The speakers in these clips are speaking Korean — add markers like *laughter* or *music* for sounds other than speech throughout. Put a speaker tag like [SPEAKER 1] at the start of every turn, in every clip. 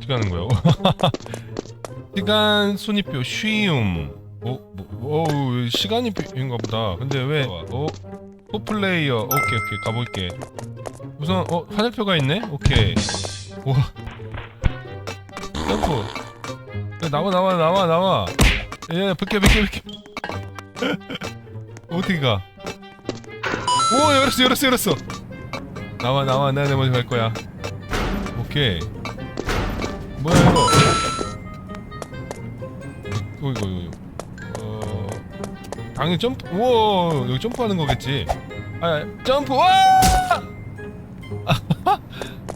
[SPEAKER 1] 어떻게 하는 거야? *laughs* 시간 순위표 쉬움. 어, 뭐, 어, 시간이 표인가 보다. 근데 왜? 어, 포플레이어. 오케이, 오케이, 가볼게. 우선 어 화살표가 있네. 오케이. 와. 점프. 야, 나와, 나와, 나와, 나와. 야, 비켜, 비켜, 비켜. *laughs* 어떻게 가? 오, 열었어, 열었어, 열었어. 나와, 나와, 내가 내 먼저 갈 거야. 오케이. 뭐야 이거? 이거 이거 이거. 어 당연히 점프. 우와 여기 점프하는 거겠지. 아 점프. 와! *laughs*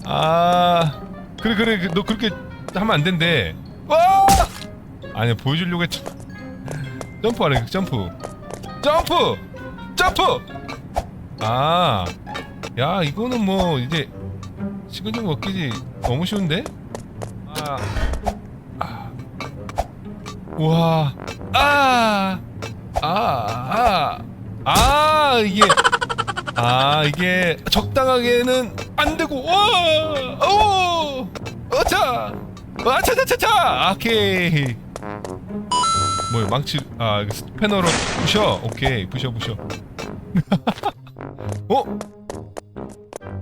[SPEAKER 1] 아 그래 그래 그, 너 그렇게 하면 안 된대. 와! 아니야 보여주려고 했지. 점프하래 점프. 점프. 점프. 아. 야 이거는 뭐 이제 시간 좀 먹기지 너무 쉬운데? 아, 아, 와, 아, 아, 아, 아 이게, 아 이게 적당하게는 안 되고, 와, 오, 어차, 아 차차차차, 오케이. 뭐야 망치, 아 스패너로 부셔, 오케이 부셔 부셔. *laughs* 어?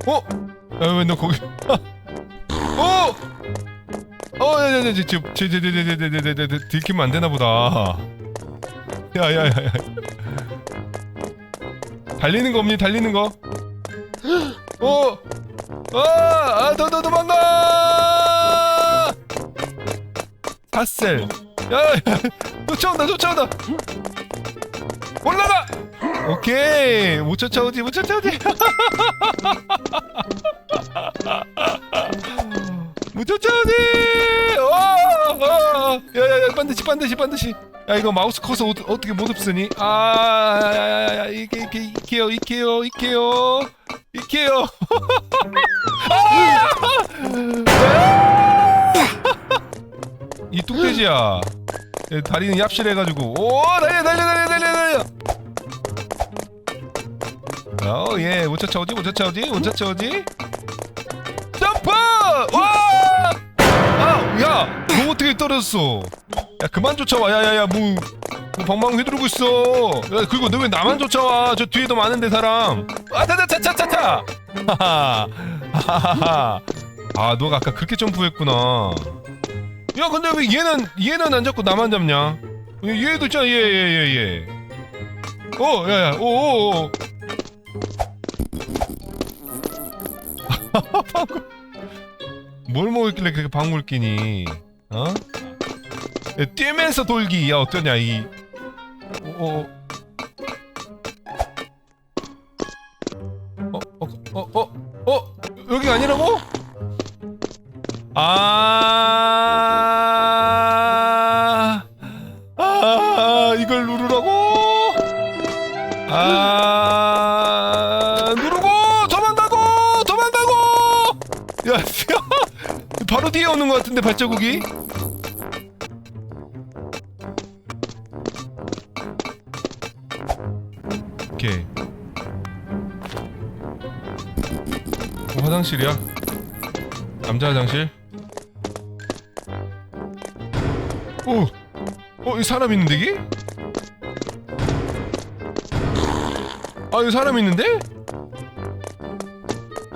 [SPEAKER 1] 어? 야, 왜너 거기? *laughs* 어? 어, 야, 야, 야, 지금, 지금, 지금, 지금, 지금, 지금, 지금, 지금, 지금, 들키면 안 되나 보다. 야, 야, 야, 야. 달리는 거 없니? 달리는 거? 어, 아, 아, 더, 더, 도망가! 사셀. 야, 야, 쫓아온다, 쫓아온다. 올라가. 오케이, 못 쫓아오지, 못 쫓아오지. 못 쫓아오지! 반드시 반드시 반드시. 야 이거 마우스 커서 어, 어떻게 못 없으니? 아, 이게 이게 이케요 이케요 이케요 이케요. *laughs* 아! 이 뚝돼지야. 얘 다리는 얍실해가지고 오 달려 달려 달려 달려 달려. 어, 예, 못 쫓아오지, 못 쫓아오지, 못 쫓아오지. 점프! 와! 아, 야, 너 어떻게 떨어졌어? 야, 그만 쫓아와, 야, 야, 야, 뭐, 뭐 방방 휘두르고 있어. 야, 그리고 너 왜 나만 쫓아와? 저 뒤에도 많은데 사람. 아, 차차차차차차. 하하, 하하하. 아, 너가 아까 그렇게 점프했구나. 야, 근데 왜 얘는 얘는 안 잡고 나만 잡냐? 얘도 있잖아, 얘, 얘, 얘, 얘. 어, 야, 야, 오, 오, 오. *laughs* 뭘 먹었길래 그렇게 방울 끼니? 어? 야, 뛰면서 돌기 야 어떠냐 이 어, 어, 어, 어, 어, 아니라고? 아, 아, 이걸 누르라고? 아, 누르고 도망가고 도망가고. 야, *laughs* 바로 뒤에 오는 것 같은데 발자국이? 오케이. 어, 화장실이야? 남자 화장실? 오, 어, 이 사람 있는데 이게? 아, 여기 사람 있는데?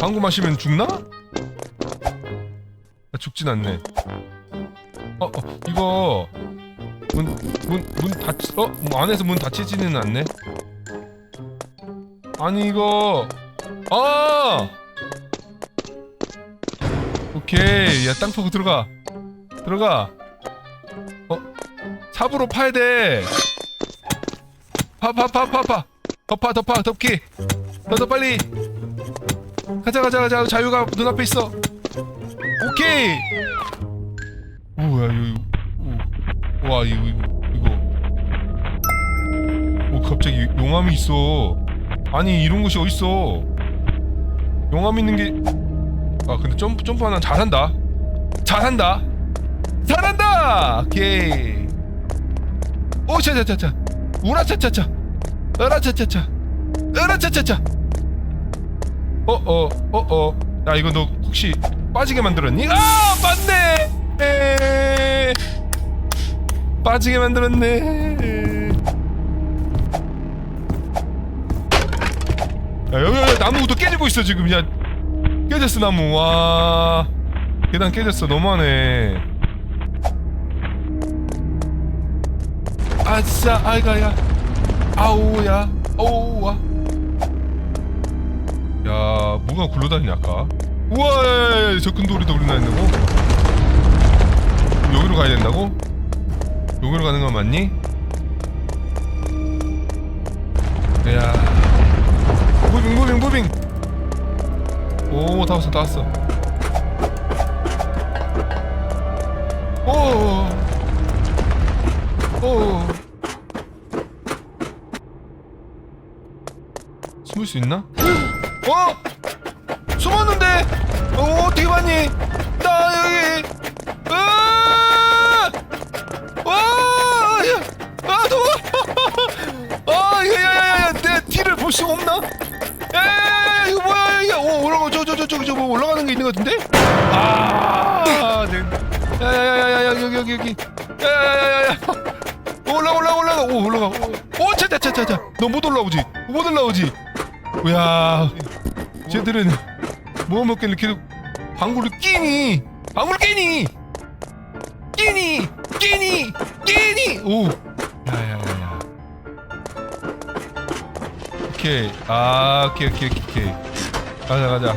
[SPEAKER 1] 방구 마시면 죽나? 아, 죽진 않네. 어, 어 이거 문, 문, 문 닫히, 어, 뭐 안에서 문 닫히지는 않네. 아니 이거, 아, 오케이, 야 땅 파고 들어가, 들어가. 어, 삽으로 파야 돼. 파, 파, 파, 파, 파. 덮파, 덮파, 덮기. 더, 더 빨리. 가자, 가자, 가자. 자유가 눈앞에 있어. 오케이. 오야 이거 오. 와 이거 이거 오 갑자기 용암이 있어 아니 이런 곳이 어딨어? 용암 있는 게 아 근데 점프 점프 하나 잘한다. 잘한다. 잘한다! 오케이. 오 차차차차. 우라차차차. 으라차차차. 으라차차차. 어어 어어. 야 이거 너 혹시 빠지게 만들었니? 아 맞네! 에 빠지게 만들었네 야 여기 나무도 깨지고 있어 지금. 야 깨졌어 나무. 와. 계단 깨졌어. 너무하네. 아싸 아이가야. 아우야 오우와. 야 뭐가 굴러다니냐 아까? 우와 접근돌이도 우리나 있는 거 여기로 가야 된다고? 여기로 가는 건 맞니? 야 무빙 무빙 무빙 오다 왔어 다 왔어 오오 숨을 수 있나? 어? 숨었는데 어 어떻게 봤니? 나 여기! 아! 아, *laughs* 없나? 에, 이거 뭐야? 이게 오, 올라가, 저, 저, 저, 저, 저, 뭐 올라가는 게 있는 것 같은데? 아, 네. 야, 야, 야, 야, 야, 여기, 여기, 여기. 야, 야, 야, 야, 야. 올라가, 올라가, 올라가. 오, 올라가. 오, 차, 차, 차, 차, 차. 너못 올라오지? 못 올라오지? 야, 쟤들은 뭐 먹겠는 계속 방구를 끼니? 방구를 끼니? 끼니 끼니 끼니 오 야야야야 오케이. 아 오케이 오케이 오케이 오케이. 가자 가자.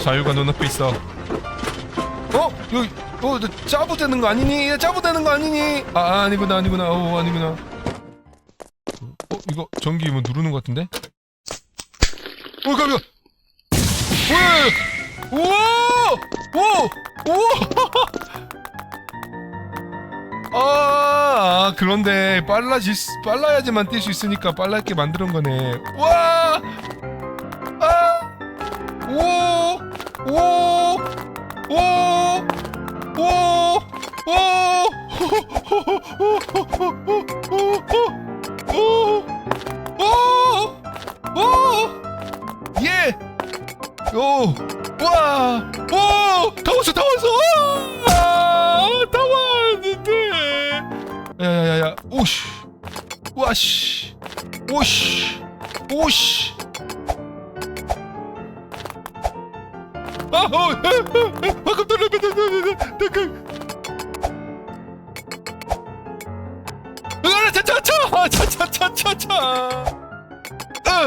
[SPEAKER 1] 자유가 눈앞에 있어. 어? 여기 어 너 짜부 되는 거 아니니? 야, 짜부 되는 거 아니니? 아 아, 아니구나 아니구나. 어 아니구나. 어 이거 전기 뭐 누르는 거 같은데? 어 깜짝 뭐야 오오 오 아, 아, 그런데 빨라질 수, 빨라야지만 뛸 수 있으니까 빨라게 만드는 거네. 와! 아! 오! 오! 오! 오! 오! 오! 오! 예! 오! 와! 오! 다 왔어, 다 왔어! 오씨! 와씨! 오씨! 오씨! 아, 어, 방금 떨어졌다, 잠깐. 으아, 차차차, 차차차차차. 어,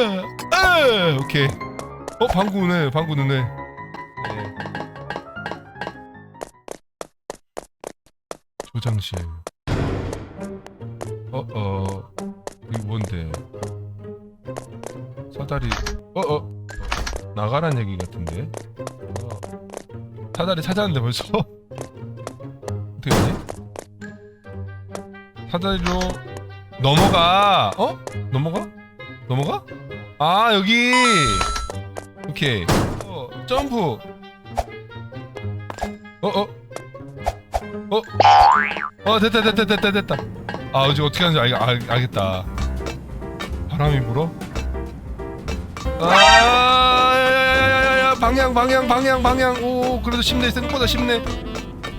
[SPEAKER 1] 어, 오케이. 어, 방구 누네, 방구 누네. 네. 조장실. 어, 어, 이거 뭔데? 사다리, 어, 어, 나가란 얘기 같은데? 어. 사다리 찾았는데 벌써? *laughs* 어떻게 되지? 사다리로 넘어가, 어? 넘어가? 넘어가? 아, 여기! 오케이. 어, 점프! 어, 어? 어? 어 됐다 됐다 됐다 됐다 아 이제 어떻게 하는지 알, 알, 알겠다 바람이 불어? 아야야야야야 방향 방향 방향 방향 오 그래도 쉽네 생각보다 쉽네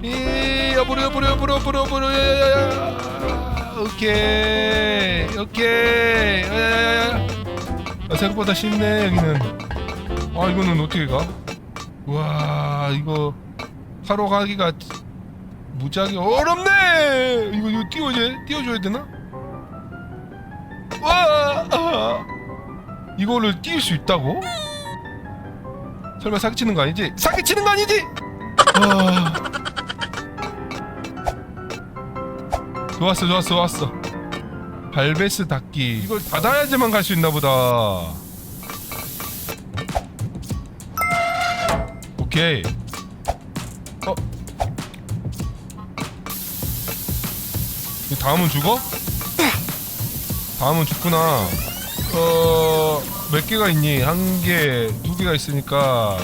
[SPEAKER 1] 이 여보려 여보려 여보려 여보려 여보려 야야야야 오케이 오케이 야야야야 아, 생각보다 쉽네 여기는 아 이거는 어떻게 가? 와 이거 하러 가기가 무지하게 어렵네. 이거 이거 띄워줘 띄워줘야 되나? 와, 아, 이거를 띄울 수 있다고? 설마 사기치는 거 아니지? 사기치는 거 아니지? 와, 좋았어, 좋았어, 좋았어. 발베스 닫기 이걸 닫아야지만 갈 수 있나 보다. 오케이. 다음은 죽어? 다음은 죽구나. 어, 몇 개가 있니? 한 개, 두 개가 있으니까.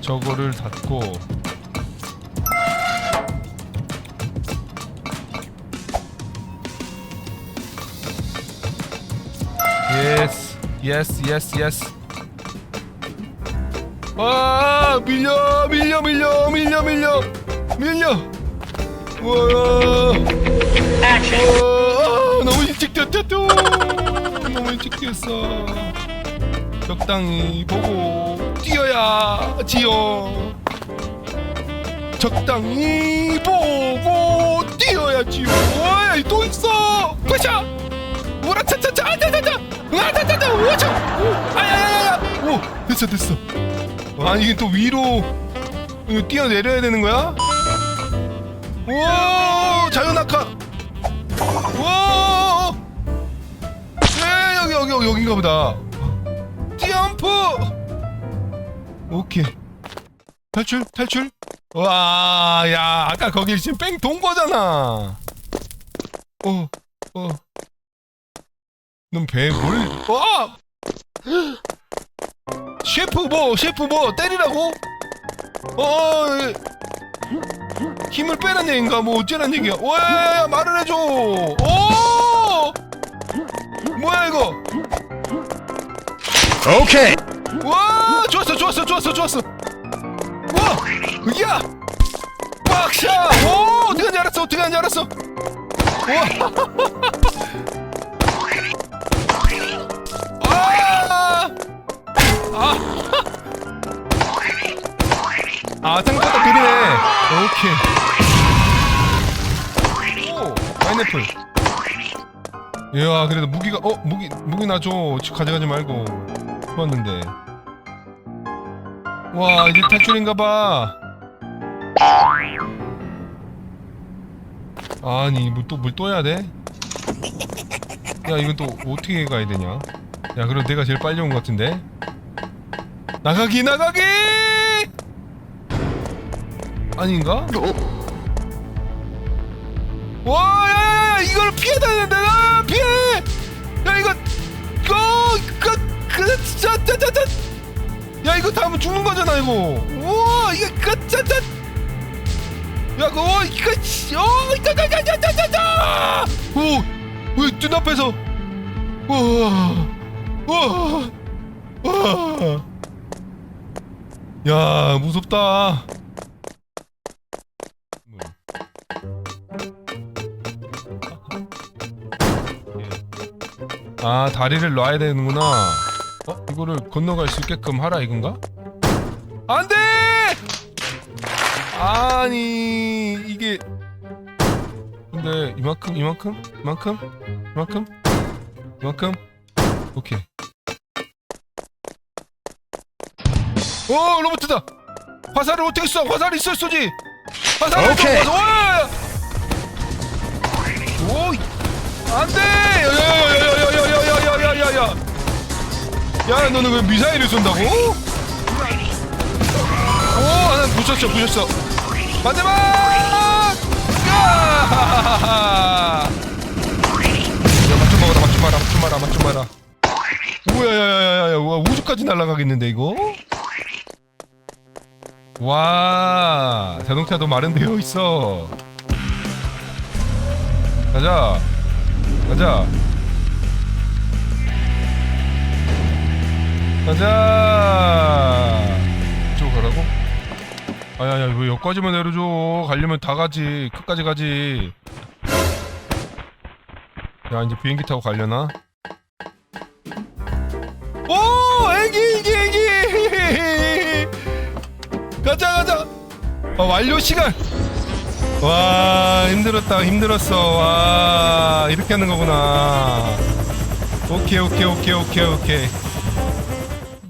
[SPEAKER 1] 저거를 닫고. 예스, 예스, 예스, 예스. 와! 와 밀려 밀려 밀려 밀려 밀려 밀려. 와. 어, 너무 일찍 뛰었다 또 너무 일찍 뛰었어. 적당히 보고 뛰어야 지요. 적당히 보고 뛰어야지요. 와, 또 있어. 가자 우라 차차차. 아차차차. 아차차차. 우차. 아야야야. 오 됐어 됐어. 아 이게 또 위로 뛰어내려야 되는 거야? 오 자유낙하. 오. 네, 여기 여기 여기 여긴가 보다. 점프 오케이. 탈출 탈출. 와야 아까 거기 지금 뺑 돈 거잖아. 어어. 넌배물 와 셰프 뭐 셰프 뭐 때리라고? 어 예. 힘을 빼란 얘기인가? 뭐 어쩌란 얘기야? 와 말을 해줘! 오! 뭐야 이거?
[SPEAKER 2] 오케이.
[SPEAKER 1] 와! 좋았어 좋았어 좋았어 좋았어. 와! 야! 빡샤! 오! 어떻게 하는지 알았어 어떻게 하는지 알았어. 와! *laughs* 아! 아! 아 생각보다 느리네. 오케이. 오 파인애플. 이야 그래도 무기가 어 무기 무기 나줘 가져가지 말고. 좋았는데. 와 이제 탈출인가봐. 아니 물또물 또 해야 돼? 야 이건 또 어떻게 가야 되냐? 야 그럼 내가 제일 빨리 온 것 같은데? 나가기 나가기 아닌가? 와 야야야 이걸 피해 다니는데 나 피해 야 이거 이거 그, 그, 진짜, 짜, 짜, 짜. 야, 이거 다 하면 죽는 거잖아, 이거. 우와, 이거, 그, 짜, 짜. 야, 그거, 어, 이거, 씨, 어, 이거, 짜, 짜, 짜, 짜, 짜, 짜. 오, 왜, 눈앞에서. 우와, 우와, 우와. 야, 무섭다. 아 다리를 놔야 되는구나. 어? 이거를 건너갈 수 있게끔 하라 이건가? 안돼! 아니 이게. 근데 이만큼 이만큼? 이만큼? 이만큼? 이만큼? 오케이. 오 로봇이다! 화살을 어떻게 써 화살이 있을 쏘지! 화살을
[SPEAKER 2] 오케이.
[SPEAKER 1] 써 화살 오 안돼 야, 야 너는 왜 미사일을 쏜다고? 오, 하나 부셨어, 부셨어. 마지막! 야! 야, 맞춤 마라, 맞춤 마라, 맞춤 마라, 맞춤 마라. 우와, 야야야야, 와 우주까지 날아가겠는데 이거? 와, 자동차도 마련되어 있어. 가자, 가자. 가자. 이쪽으로 가라고? 아야야 왜 여기까지만 내려줘. 가려면 다 가지. 끝까지 가지. 야 이제 비행기 타고 가려나? 오 애기 애기 애기. *laughs* 가자 가자. 아, 완료 시간. 와 힘들었다 힘들었어. 와 이렇게 하는 거구나. 오케이 오케이 오케이 오케이 오케이